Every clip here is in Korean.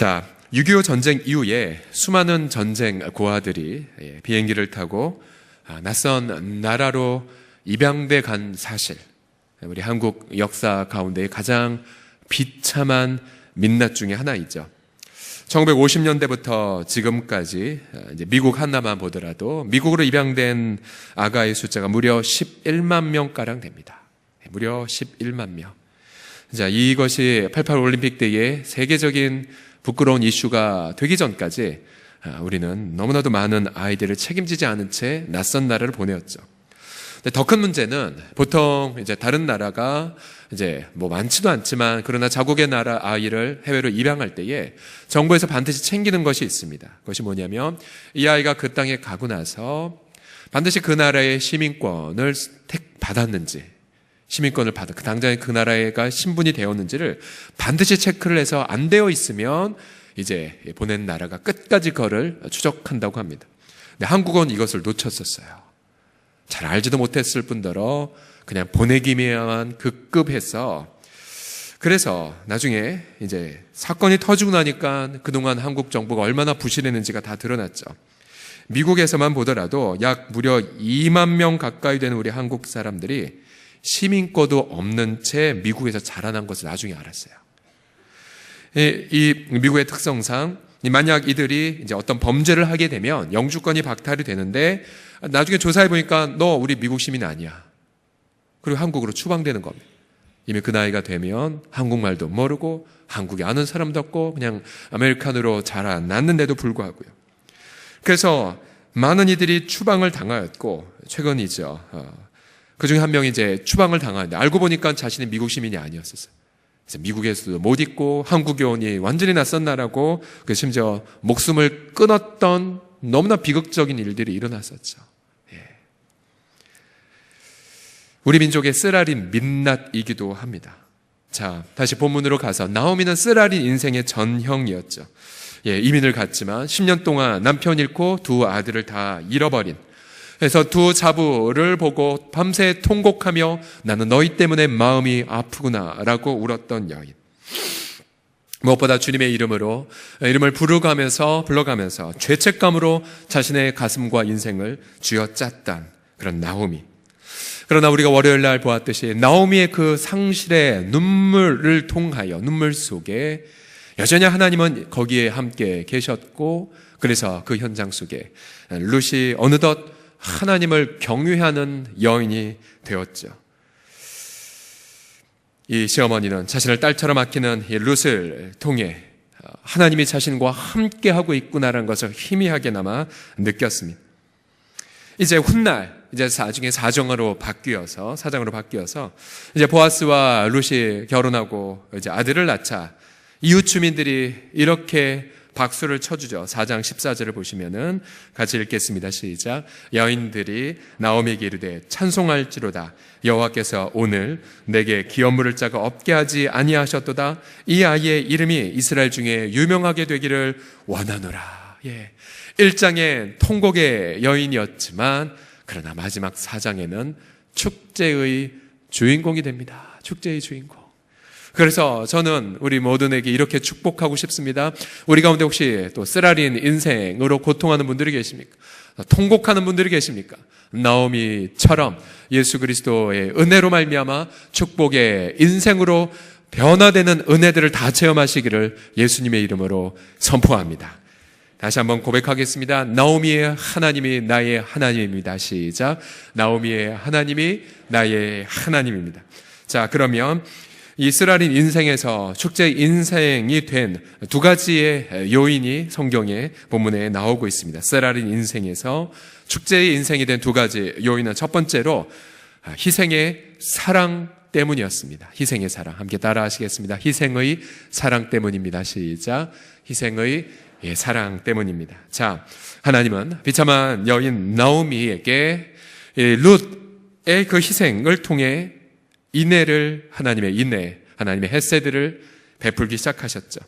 자, 6.25 전쟁 이후에 수많은 전쟁 고아들이 예, 비행기를 타고 아, 낯선 나라로 입양돼 간 사실. 우리 한국 역사 가운데 가장 비참한 민낯 중에 하나이죠. 1950년대부터 지금까지 아, 미국 한나만 보더라도 미국으로 입양된 아가의 숫자가 무려 11만 명가량 됩니다. 무려 11만 명. 자, 이것이 88 올림픽 때의 세계적인 부끄러운 이슈가 되기 전까지 아, 우리는 너무나도 많은 아이들을 책임지지 않은 채 낯선 나라를 보내었죠. 더 큰 문제는 보통 이제 다른 나라가 이제 뭐 많지도 않지만 그러나 자국의 나라 아이를 해외로 입양할 때에 정부에서 반드시 챙기는 것이 있습니다. 그것이 뭐냐면 이 아이가 그 땅에 가고 나서 반드시 그 나라의 시민권을 택 받았는지 시민권을 받아 그 당장에 그 나라가 신분이 되었는지를 반드시 체크를 해서 안 되어 있으면 이제 보낸 나라가 끝까지 그거를 추적한다고 합니다. 근데 한국은 이것을 놓쳤었어요. 잘 알지도 못했을 뿐더러 그냥 보내기만 급급해서 그래서 나중에 이제 사건이 터지고 나니까 그동안 한국 정부가 얼마나 부실했는지가 다 드러났죠. 미국에서만 보더라도 약 무려 2만 명 가까이 되는 우리 한국 사람들이 시민권도 없는 채 미국에서 자라난 것을 나중에 알았어요. 이 미국의 특성상 만약 이들이 이제 어떤 범죄를 하게 되면 영주권이 박탈이 되는데 나중에 조사해 보니까 너 우리 미국 시민 아니야. 그리고 한국으로 추방되는 겁니다. 이미 그 나이가 되면 한국말도 모르고 한국에 아는 사람도 없고 그냥 아메리칸으로 자라났는데도 불구하고요. 그래서 많은 이들이 추방을 당하였고 최근이죠. 어, 그 중에 한 명이 이제 추방을 당하는데 알고 보니까 자신이 미국 시민이 아니었었어요. 그래서 미국에서도 못 있고 한국에 오니 완전히 낯선 나라고 그 심지어 목숨을 끊었던 너무나 비극적인 일들이 일어났었죠. 예. 우리 민족의 쓰라린 민낯이기도 합니다. 자, 다시 본문으로 가서 나오미는 쓰라린 인생의 전형이었죠. 예, 이민을 갔지만 10년 동안 남편 잃고 두 아들을 다 잃어버린 그래서 두 자부를 보고 밤새 통곡하며 나는 너희 때문에 마음이 아프구나라고 울었던 여인. 무엇보다 주님의 이름으로 이름을 부르가면서 불러가면서 죄책감으로 자신의 가슴과 인생을 쥐어짰던 그런 나오미. 그러나 우리가 월요일 날 보았듯이 나오미의 그 상실의 눈물을 통하여 눈물 속에 여전히 하나님은 거기에 함께 계셨고 그래서 그 현장 속에 루시 어느덧 하나님을 경외하는 여인이 되었죠. 이 시어머니는 자신을 딸처럼 아끼는 이 룻을 통해 하나님이 자신과 함께 하고 있구나라는 것을 희미하게나마 느꼈습니다. 이제 훗날 이제 나중에 사정으로 바뀌어서 사장으로 바뀌어서 이제 보아스와 룻이 결혼하고 이제 아들을 낳자 이웃 주민들이 이렇게 박수를 쳐주죠. 4장 14절을 보시면은 같이 읽겠습니다. 시작. 여인들이 나오미에게 이르되 찬송할지로다. 여호와께서 오늘 내게 기업 물을 자가 없게 하지 아니하셨도다. 이 아이의 이름이 이스라엘 중에 유명하게 되기를 원하노라. 예. 1장의 통곡의 여인이었지만 그러나 마지막 4장에는 축제의 주인공이 됩니다. 축제의 주인공. 그래서 저는 우리 모든에게 이렇게 축복하고 싶습니다. 우리 가운데 혹시 또 쓰라린 인생으로 고통하는 분들이 계십니까? 통곡하는 분들이 계십니까? 나오미처럼 예수 그리스도의 은혜로 말미암아 축복의 인생으로 변화되는 은혜들을 다 체험하시기를 예수님의 이름으로 선포합니다. 다시 한번 고백하겠습니다. 나오미의 하나님이 나의 하나님입니다. 시작. 나오미의 하나님이 나의 하나님입니다. 자, 그러면 이스라엘 인생에서 축제 인생이 된 두 가지의 요인이 성경의 본문에 나오고 있습니다. 이스라엘 인생에서 축제의 인생이 된 두 가지 요인은 첫 번째로 희생의 사랑 때문이었습니다. 희생의 사랑. 함께 따라 하시겠습니다. 희생의 사랑 때문입니다. 시작. 희생의 예, 사랑 때문입니다. 자, 하나님은 비참한 여인 나오미에게 룻의 그 희생을 통해 인내를 하나님의 인내, 하나님의 햇새들을 베풀기 시작하셨죠.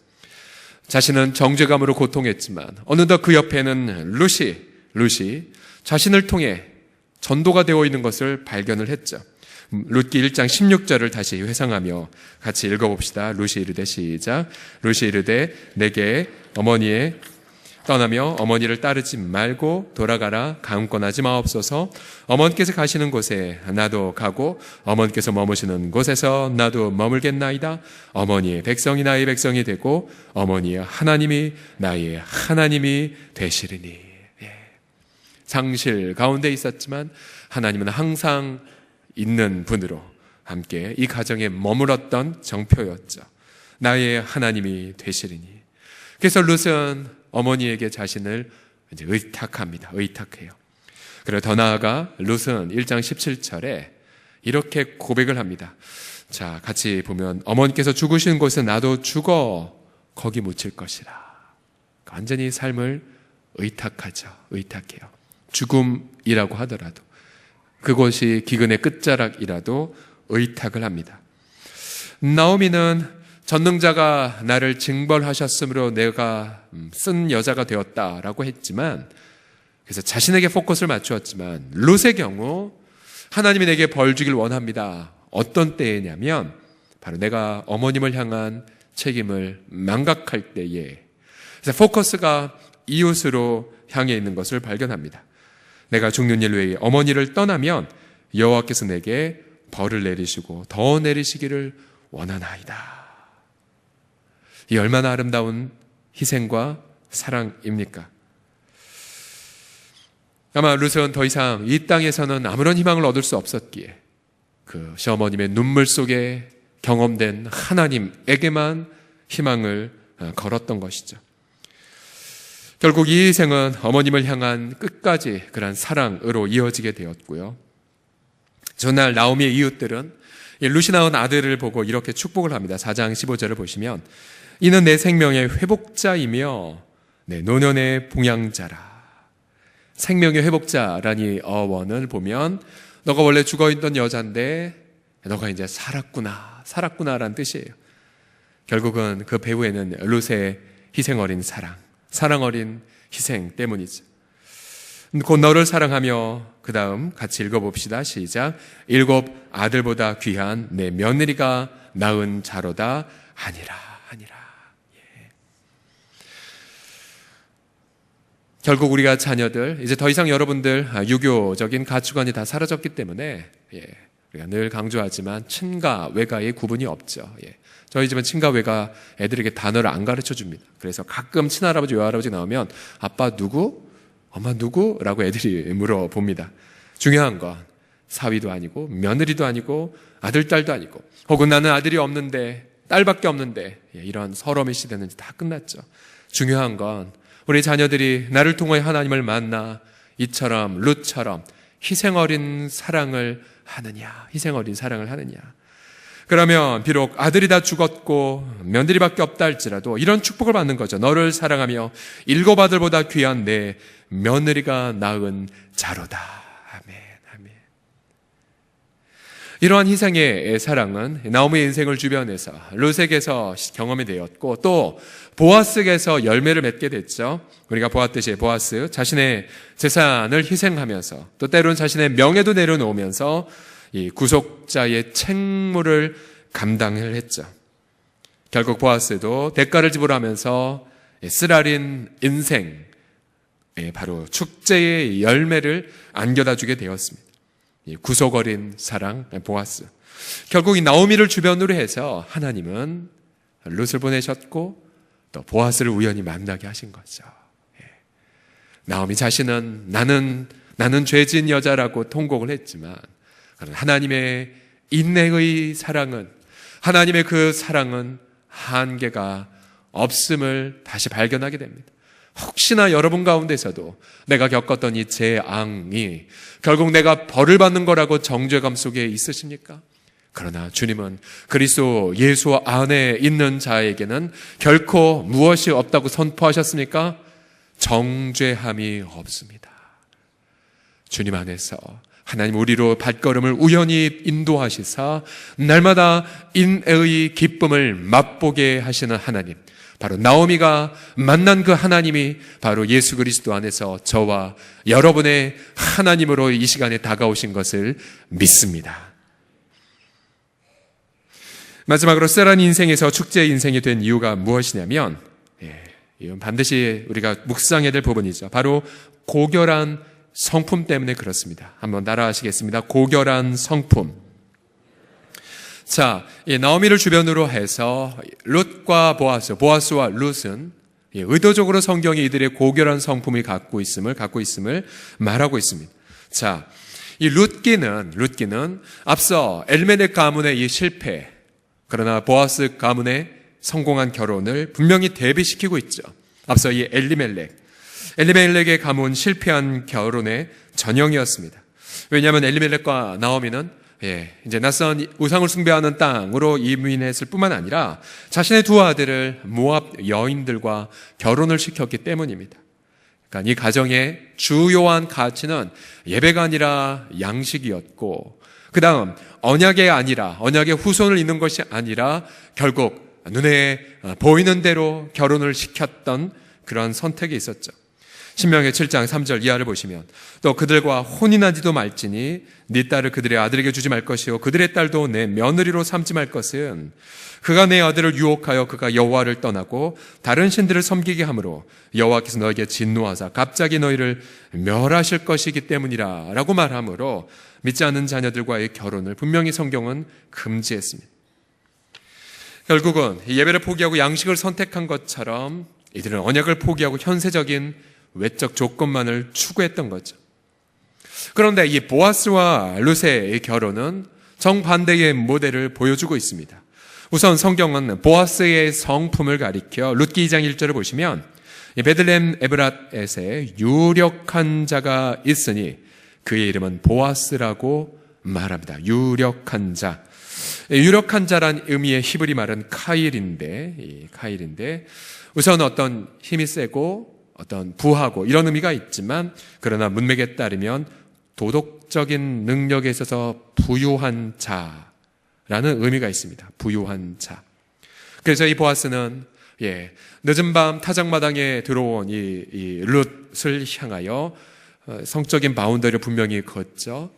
자신은 정죄감으로 고통했지만 어느덧 그 옆에는 루시, 루시 자신을 통해 전도가 되어 있는 것을 발견을 했죠. 룻기 1장 16절을 다시 회상하며 같이 읽어봅시다. 루시 이르되 시작. 루시 이르되 내게 어머니의 떠나며 어머니를 따르지 말고 돌아가라 가음권하지 마옵소서. 어머니께서 가시는 곳에 나도 가고 어머니께서 머무시는 곳에서 나도 머물겠나이다. 어머니의 백성이 나의 백성이 되고 어머니의 하나님이 나의 하나님이 되시리니. 예. 상실 가운데 있었지만 하나님은 항상 있는 분으로 함께 이 가정에 머물었던 정표였죠. 나의 하나님이 되시리니 그래서 룻은 어머니에게 자신을 이제 의탁합니다. 의탁해요. 그리고 더 나아가 룻은 1장 17절에 이렇게 고백을 합니다. 자, 같이 보면 어머니께서 죽으신 곳에 나도 죽어 거기 묻힐 것이라. 완전히 삶을 의탁하죠. 의탁해요. 죽음이라고 하더라도 그곳이 기근의 끝자락이라도 의탁을 합니다. 나오미는 전능자가 나를 징벌하셨으므로 내가 음, 쓴 여자가 되었다라고 했지만 그래서 자신에게 포커스를 맞추었지만 롯의 경우 하나님이 내게 벌 주길 원합니다. 어떤 때냐면 바로 내가 어머님을 향한 책임을 망각할 때에 그래서 포커스가 이웃으로 향해 있는 것을 발견합니다. 내가 죽는 일 외에 어머니를 떠나면 여호와께서 내게 벌을 내리시고 더 내리시기를 원하나이다. 이 얼마나 아름다운 희생과 사랑입니까? 아마 루스는 더 이상 이 땅에서는 아무런 희망을 얻을 수 없었기에 그 시어머님의 눈물 속에 경험된 하나님에게만 희망을 어, 걸었던 것이죠. 결국 이 희생은 어머님을 향한 끝까지 그런 사랑으로 이어지게 되었고요. 전날 나오미의 이웃들은 루시 나온 아들을 보고 이렇게 축복을 합니다. 4장 15절을 보시면 이는 내 생명의 회복자이며 내 노년의 봉양자라. 생명의 회복자라니 어원을 보면 너가 원래 죽어 있던 여잔데 너가 이제 살았구나, 살았구나라는 뜻이에요. 결국은 그 배후에는 룻의 희생 어린 사랑, 사랑 어린 희생 때문이죠. 곧 너를 사랑하며 그 다음 같이 읽어봅시다. 시작. 일곱 아들보다 귀한 내 며느리가 낳은 자로다 하니라. 결국 우리가 자녀들 이제 더 이상 여러분들 아, 유교적인 가치관이 다 사라졌기 때문에 예, 우리가 늘 강조하지만 친가 외가의 구분이 없죠. 예. 저희 집은 친가 외가 애들에게 단어를 안 가르쳐 줍니다. 그래서 가끔 친할아버지 외할아버지 나오면 아빠 누구? 엄마 누구?라고 애들이 물어봅니다. 중요한 건 사위도 아니고 며느리도 아니고 아들 딸도 아니고 혹은 나는 아들이 없는데 딸밖에 없는데 예, 이런 서러움의 시대는 다 끝났죠. 중요한 건 우리 자녀들이 나를 통해 하나님을 만나 이처럼 룻처럼 희생 어린 사랑을 하느냐, 희생 어린 사랑을 하느냐. 그러면 비록 아들이 다 죽었고 며느리밖에 없다 할지라도 이런 축복을 받는 거죠. 너를 사랑하며 일곱 아들보다 귀한 내 며느리가 낳은 자로다. 이러한 희생의 사랑은 나오미의 인생을 주변에서 루색에서 경험이 되었고 또 보아스에서 열매를 맺게 됐죠. 우리가 보았듯이 보아스 자신의 재산을 희생하면서 또 때로는 자신의 명예도 내려놓으면서 이 구속자의 책무를 감당을 했죠. 결국 보아스도 대가를 지불하면서 쓰라린 인생, 바로 축제의 열매를 안겨다 주게 되었습니다. 구속 어린 사랑 보아스. 결국 이 나오미를 주변으로 해서 하나님은 룻을 보내셨고 또 보아스를 우연히 만나게 하신 거죠. 예. 나오미 자신은 나는 나는 죄진 여자라고 통곡을 했지만 하나님의 인내의 사랑은 하나님의 그 사랑은 한계가 없음을 다시 발견하게 됩니다. 혹시나 여러분 가운데서도 내가 겪었던 이 재앙이 결국 내가 벌을 받는 거라고 정죄감 속에 있으십니까? 그러나 주님은 그리스도 예수 안에 있는 자에게는 결코 무엇이 없다고 선포하셨습니까? 정죄함이 없습니다. 주님 안에서 하나님 우리로 발걸음을 우연히 인도하시사 날마다 인의 기쁨을 맛보게 하시는 하나님. 바로 나오미가 만난 그 하나님이 바로 예수 그리스도 안에서 저와 여러분의 하나님으로 이 시간에 다가오신 것을 믿습니다. 마지막으로 세란 인생에서 축제 인생이 된 이유가 무엇이냐면, 예, 이건 반드시 우리가 묵상해야 될 부분이죠. 바로 고결한 성품 때문에 그렇습니다. 한번 따라하시겠습니다. 고결한 성품. 자, 이 나오미를 주변으로 해서 룻과 보아스, 보아스와 룻은 예, 의도적으로 성경이 이들의 고결한 성품을 갖고 있음을 갖고 있음을 말하고 있습니다. 자, 이 룻기는 룻기는 앞서 엘메넥 가문의 이 실패, 그러나 보아스 가문의 성공한 결혼을 분명히 대비시키고 있죠. 앞서 이 엘리멜렉, 엘리멜렉의 가문 실패한 결혼의 전형이었습니다. 왜냐하면 엘리멜렉과 나오미는 예, 이제 낯선 우상을 숭배하는 땅으로 이민했을 뿐만 아니라 자신의 두 아들을 모압 여인들과 결혼을 시켰기 때문입니다. 그러니까 이 가정의 주요한 가치는 예배가 아니라 양식이었고, 그 다음 언약의 아니라 언약의 후손을 잇는 것이 아니라 결국 눈에 보이는 대로 결혼을 시켰던 그런 선택이 있었죠. 신명의 7장 3절 이하를 보시면 또 그들과 혼인하지도 말지니 네 딸을 그들의 아들에게 주지 말 것이요 그들의 딸도 내 며느리로 삼지 말 것은 그가 내 아들을 유혹하여 그가 여호와를 떠나고 다른 신들을 섬기게 하므로 여호와께서 너에게 진노하사 갑자기 너희를 멸하실 것이기 때문이라라고 말하므로 믿지 않는 자녀들과의 결혼을 분명히 성경은 금지했습니다. 결국은 예배를 포기하고 양식을 선택한 것처럼 이들은 언약을 포기하고 현세적인 외적 조건만을 추구했던 거죠. 그런데 이 보아스와 루세의 결혼은 정반대의 모델을 보여주고 있습니다. 우선 성경은 보아스의 성품을 가리켜 룻기 2장 1절을 보시면 베들렘 에브랏에세 유력한 자가 있으니 그의 이름은 보아스라고 말합니다. 유력한 자. 유력한 자란 의미의 히브리 말은 카일인데, 카일인데, 우선 어떤 힘이 세고 어떤 부하고 이런 의미가 있지만 그러나 문맥에 따르면 도덕적인 능력에 있어서 부유한 자라는 의미가 있습니다. 부유한 자. 그래서 이 보아스는 예, 늦은 밤 타작마당에 들어온 이, 이 룻을 향하여 어, 성적인 바운더리를 분명히 걷죠.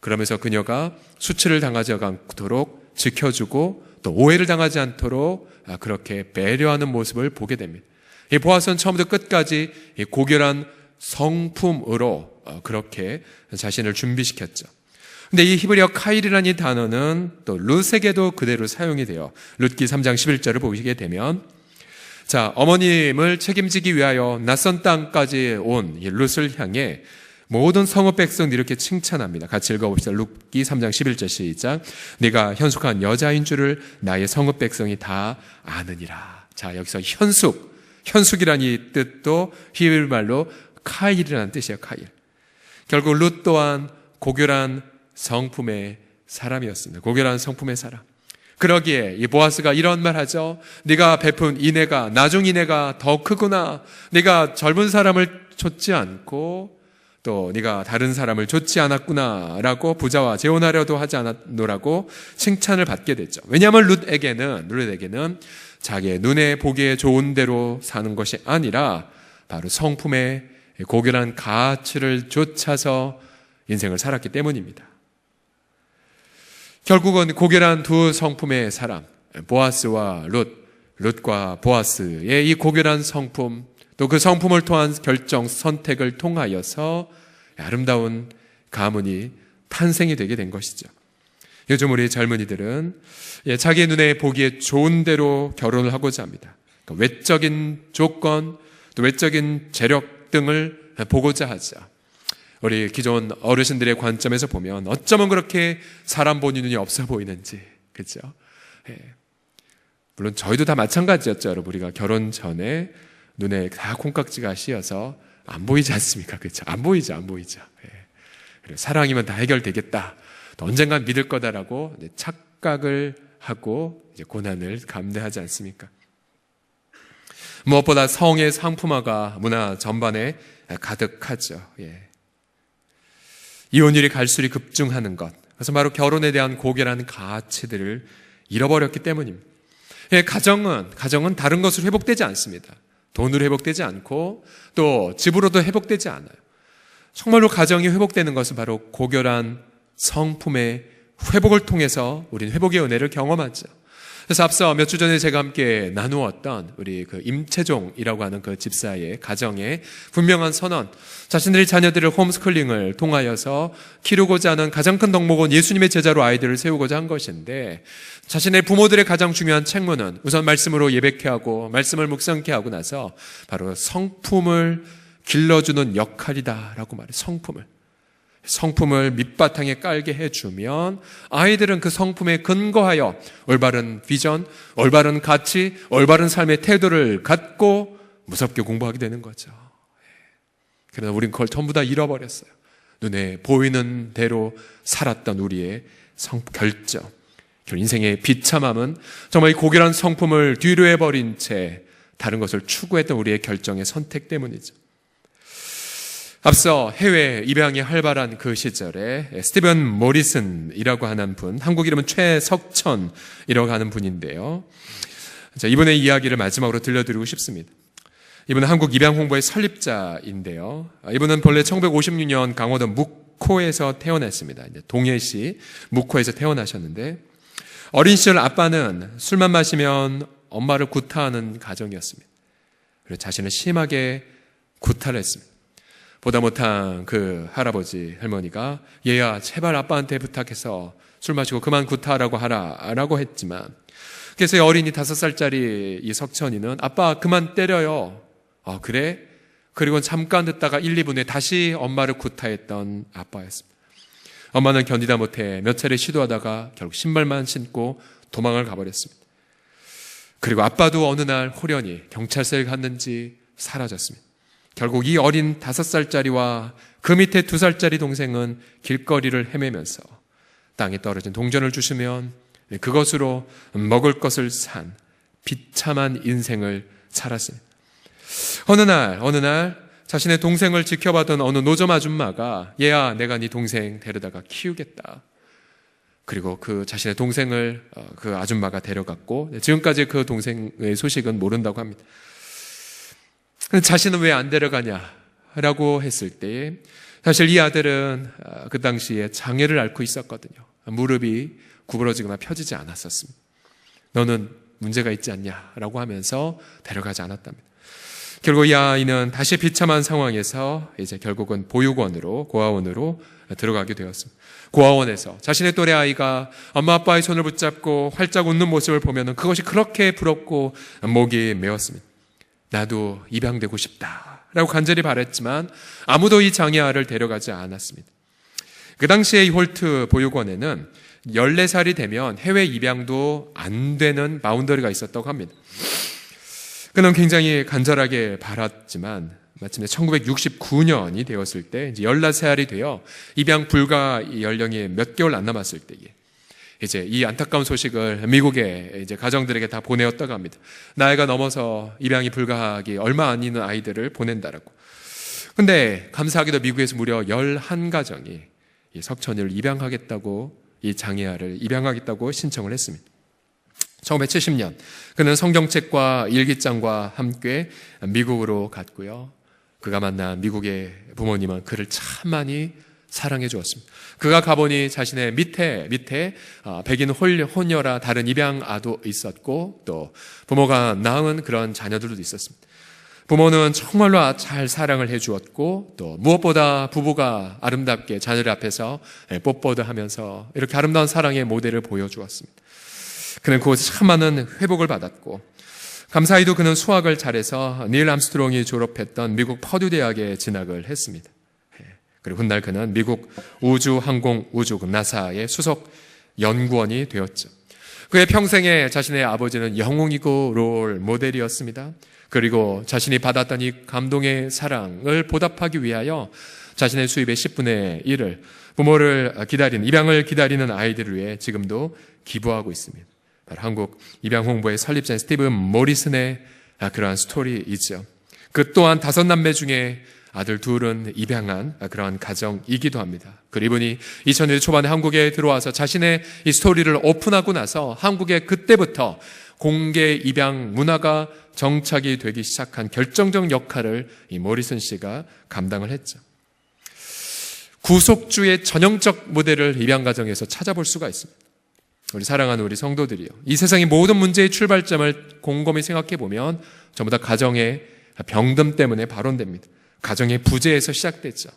그러면서 그녀가 수치를 당하지 않도록 지켜주고 또 오해를 당하지 않도록 아, 그렇게 배려하는 모습을 보게 됩니다. 이 보아스는 처음부터 끝까지 고결한 성품으로 어, 그렇게 자신을 준비시켰죠. 근데 이 히브리어 카일이라는 이 단어는 또 룻에게도 그대로 사용이 돼요. 룻기 3장 11절을 보시게 되면 자, 어머님을 책임지기 위하여 낯선 땅까지 온 룻을 향해 모든 성읍 백성들이 이렇게 칭찬합니다. 같이 읽어봅시다. 룻기 3장 11절 시작. 내가 현숙한 여자인 줄을 나의 성읍 백성이 다 아느니라. 자, 여기서 현숙. 현숙이라는 이 뜻도 히브리 말로 카일이라는 뜻이에요. 카일. 결국 룻 또한 고결한 성품의 사람이었습니다. 고결한 성품의 사람. 그러기에 이 보아스가 이런 말 하죠. 네가 베푼 인애가 나중 인애가 더 크구나. 네가 젊은 사람을 쫓지 않고 또 네가 다른 사람을 쫓지 않았구나라고 부자와 재혼하려도 하지 않았노라고 칭찬을 받게 됐죠. 왜냐하면 룻에게는 룻에게는 자기의 눈에 보기에 좋은 대로 사는 것이 아니라 바로 성품의 고결한 가치를 쫓아서 인생을 살았기 때문입니다. 결국은 고결한 두 성품의 사람, 보아스와 룻, 룻과 보아스의 이 고결한 성품, 또 그 성품을 통한 결정, 선택을 통하여서 아름다운 가문이 탄생이 되게 된 것이죠. 요즘 우리 젊은이들은 예, 자기 눈에 보기에 좋은 대로 결혼을 하고자 합니다. 그러니까 외적인 조건, 또 외적인 재력 등을 보고자 하자. 우리 기존 어르신들의 관점에서 보면 어쩌면 그렇게 사람 보는 눈이 없어 보이는지, 그죠? 예. 물론 저희도 다 마찬가지였죠, 여러분. 우리가 결혼 전에 눈에 다 콩깍지가 씌어서 안 보이지 않습니까? 그렇죠? 안 보이죠, 안 보이죠. 예. 사랑이면 다 해결되겠다. 언젠간 믿을 거다라고 착각을 하고 이제 고난을 감내하지 않습니까? 무엇보다 성의 상품화가 문화 전반에 가득하죠. 예. 이혼율이 갈수록 급증하는 것. 그래서 바로 결혼에 대한 고결한 가치들을 잃어버렸기 때문입니다. 예, 가정은, 가정은 다른 것으로 회복되지 않습니다. 돈으로 회복되지 않고 또 집으로도 회복되지 않아요. 정말로 가정이 회복되는 것은 바로 고결한 성품의 회복을 통해서 우리는 회복의 은혜를 경험하죠. 그래서 앞서 몇 주 전에 제가 함께 나누었던 우리 그 임채종이라고 하는 그 집사의 가정의 분명한 선언, 자신들의 자녀들을 홈스쿨링을 통하여서 키우고자 하는 가장 큰 덕목은 예수님의 제자로 아이들을 세우고자 한 것인데 자신의 부모들의 가장 중요한 책무는 우선 말씀으로 예배케 하고 말씀을 묵상케 하고 나서 바로 성품을 길러주는 역할이다라고 말해 성품을. 성품을 밑바탕에 깔게 해주면 아이들은 그 성품에 근거하여 올바른 비전, 올바른 가치, 올바른 삶의 태도를 갖고 무섭게 공부하게 되는 거죠. 그러나 우린 그걸 전부 다 잃어버렸어요. 눈에 보이는 대로 살았던 우리의 성, 결정. 인생의 비참함은 정말 이 고결한 성품을 뒤로 해버린 채 다른 것을 추구했던 우리의 결정의 선택 때문이죠. 앞서 해외 입양이 활발한 그 시절에 스티븐 모리슨이라고 하는 분, 한국 이름은 최석천이라고 하는 분인데요. 자, 이분의 이야기를 마지막으로 들려드리고 싶습니다. 이분은 한국 입양 홍보의 설립자인데요. 이분은 본래 1956년 강원도 묵코에서 태어났습니다. 동해시 묵코에서 태어나셨는데 어린 시절 아빠는 술만 마시면 엄마를 구타하는 가정이었습니다. 그리고 자신을 심하게 구타를 했습니다. 보다 못한 그 할아버지, 할머니가 얘야, 제발 아빠한테 부탁해서 술 마시고 그만 구타하라고 하라. 라고 했지만, 그래서 이 어린이 다섯 살짜리 이 석천이는 아빠 그만 때려요. 아, 그래? 그리고 잠깐 듣다가 1, 2분에 다시 엄마를 구타했던 아빠였습니다. 엄마는 견디다 못해 몇 차례 시도하다가 결국 신발만 신고 도망을 가버렸습니다. 그리고 아빠도 어느 날 호련히 경찰서에 갔는지 사라졌습니다. 결국 이 어린 다섯 살짜리와 그 밑에 두 살짜리 동생은 길거리를 헤매면서 땅에 떨어진 동전을 주시면 그것으로 먹을 것을 산 비참한 인생을 살았습니다. 어느 날, 어느 날 자신의 동생을 지켜봤던 어느 노점 아줌마가 얘야, 내가 네 동생 데려다가 키우겠다. 그리고 그 자신의 동생을 어, 그 아줌마가 데려갔고 지금까지 그 동생의 소식은 모른다고 합니다. 자신은 왜 안 데려가냐? 라고 했을 때 사실 이 아들은 아, 그 당시에 장애를 앓고 있었거든요. 무릎이 구부러지거나 펴지지 않았었습니다. 너는 문제가 있지 않냐? 라고 하면서 데려가지 않았답니다. 결국 이 아이는 다시 비참한 상황에서 이제 결국은 보육원으로, 고아원으로 들어가게 되었습니다. 고아원에서 자신의 또래 아이가 엄마 아빠의 손을 붙잡고 활짝 웃는 모습을 보면 그것이 그렇게 부럽고 목이 메었습니다. 나도 입양되고 싶다. 라고 간절히 바랬지만 아무도 이 장애아를 데려가지 않았습니다. 그 당시에 이 홀트 보육원에는 14살이 되면 해외 입양도 안 되는 바운더리가 있었다고 합니다. 그는 굉장히 간절하게 바랐지만 마침내 1969년이 되었을 때 이제 14살이 되어 입양 불가 연령이 몇 개월 안 남았을 때에 이제 이 안타까운 소식을 미국의 이제 가정들에게 다 보내었다고 합니다. 나이가 넘어서 입양이 불가하기 얼마 안 있는 아이들을 보낸다라고. 근데 감사하게도 미국에서 무려 11가정이 이 석천이를 입양하겠다고 이 장애아를 입양하겠다고 신청을 했습니다. 1970년 그는 성경책과 일기장과 함께 미국으로 갔고요. 그가 만난 미국의 부모님은 그를 참 많이 사랑해 주었습니다. 그가 가보니 자신의 밑에 밑에 아, 백인 혼녀라 다른 입양 아도 있었고 또 부모가 낳은 그런 자녀들도 있었습니다. 부모는 정말로 잘 사랑을 해 주었고 또 무엇보다 부부가 아름답게 자녀들 앞에서 예, 뽀뽀도 하면서 이렇게 아름다운 사랑의 모델을 보여 주었습니다. 그는 그곳에 참 많은 회복을 받았고 감사히도 그는 수학을 잘해서 닐 암스트롱이 졸업했던 미국 퍼듀 대학에 진학을 했습니다. 그리고 훗날 그는 미국 우주항공 우주국 나사의 수석 연구원이 되었죠. 그의 평생에 자신의 아버지는 영웅이고 롤 모델이었습니다. 그리고 자신이 받았던 이 감동의 사랑을 보답하기 위하여 자신의 수입의 10분의 1을 부모를 기다리는, 입양을 기다리는 아이들을 위해 지금도 기부하고 있습니다. 바로 한국 입양 홍보의 설립자인 스티븐 모리슨의 그러한 스토리이죠. 그 또한 다섯 남매 중에 아들 둘은 입양한 그러한 가정이기도 합니다. 그리고 이분이 2000년대 초반에 한국에 들어와서 자신의 이 스토리를 오픈하고 나서 한국에 그때부터 공개 입양 문화가 정착이 되기 시작한 결정적 역할을 이 모리슨 씨가 감당을 했죠. 구속주의 전형적 모델을 입양 가정에서 찾아볼 수가 있습니다. 우리 사랑하는 우리 성도들이요. 이 세상의 모든 문제의 출발점을 곰곰이 생각해 보면 전부 다 가정의 병듦 때문에 발원됩니다. 가정의 부재에서 시작됐죠.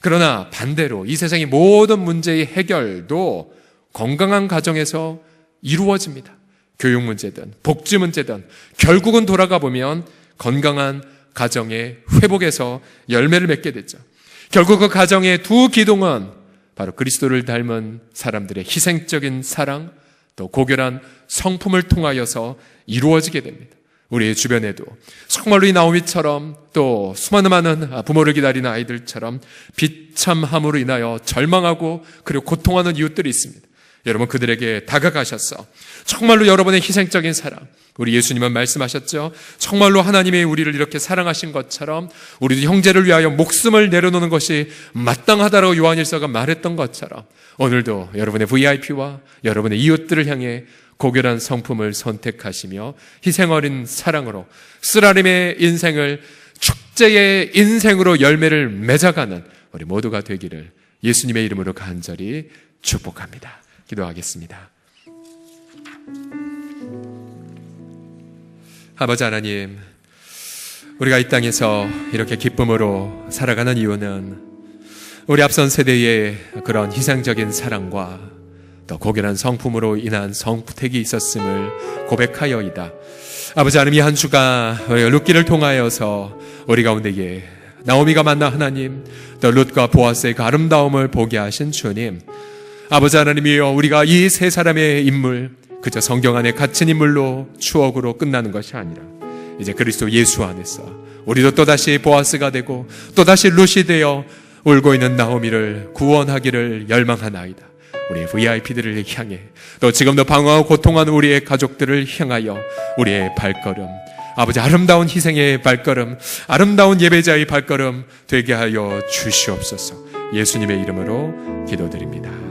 그러나 반대로 이 세상의 모든 문제의 해결도 건강한 가정에서 이루어집니다. 교육 문제든 복지 문제든 결국은 돌아가 보면 건강한 가정의 회복에서 열매를 맺게 됐죠. 결국 그 가정의 두 기둥은 바로 그리스도를 닮은 사람들의 희생적인 사랑 또 고결한 성품을 통하여서 이루어지게 됩니다. 우리의 주변에도 정말로 이 나오미처럼 또 수많은 많은 부모를 기다리는 아이들처럼 비참함으로 인하여 절망하고 그리고 고통하는 이웃들이 있습니다. 여러분 그들에게 다가가셔서 정말로 여러분의 희생적인 사랑 우리 예수님은 말씀하셨죠. 정말로 하나님의 우리를 이렇게 사랑하신 것처럼 우리도 형제를 위하여 목숨을 내려놓는 것이 마땅하다라고 요한일서가 말했던 것처럼 오늘도 여러분의 VIP와 여러분의 이웃들을 향해 고결한 성품을 선택하시며 희생 어린 사랑으로 쓰라림의 인생을 축제의 인생으로 열매를 맺어가는 우리 모두가 되기를 예수님의 이름으로 간절히 축복합니다. 기도하겠습니다. 아버지 하나님, 우리가 이 땅에서 이렇게 기쁨으로 살아가는 이유는 우리 앞선 세대의 그런 희생적인 사랑과 또 고결한 성품으로 인한 성부택이 있었음을 고백하여이다. 아버지 하나님 이한 주가 룻기를 통하여서 우리 가운데에 나오미가 만나 하나님 또 룻과 보아스의 그 아름다움을 보게 하신 주님 아버지 하나님이여 우리가 이 세 사람의 인물 그저 성경 안에 갇힌 인물로 추억으로 끝나는 것이 아니라 이제 그리스도 예수 안에서 우리도 또다시 보아스가 되고 또다시 룻이 되어 울고 있는 나오미를 구원하기를 열망하나이다. 우리 VIP들을 향해 또 지금도 방황하고 고통하는 우리의 가족들을 향하여 우리의 발걸음 아버지 아름다운 희생의 발걸음 아름다운 예배자의 발걸음 되게 하여 주시옵소서 예수님의 이름으로 기도드립니다.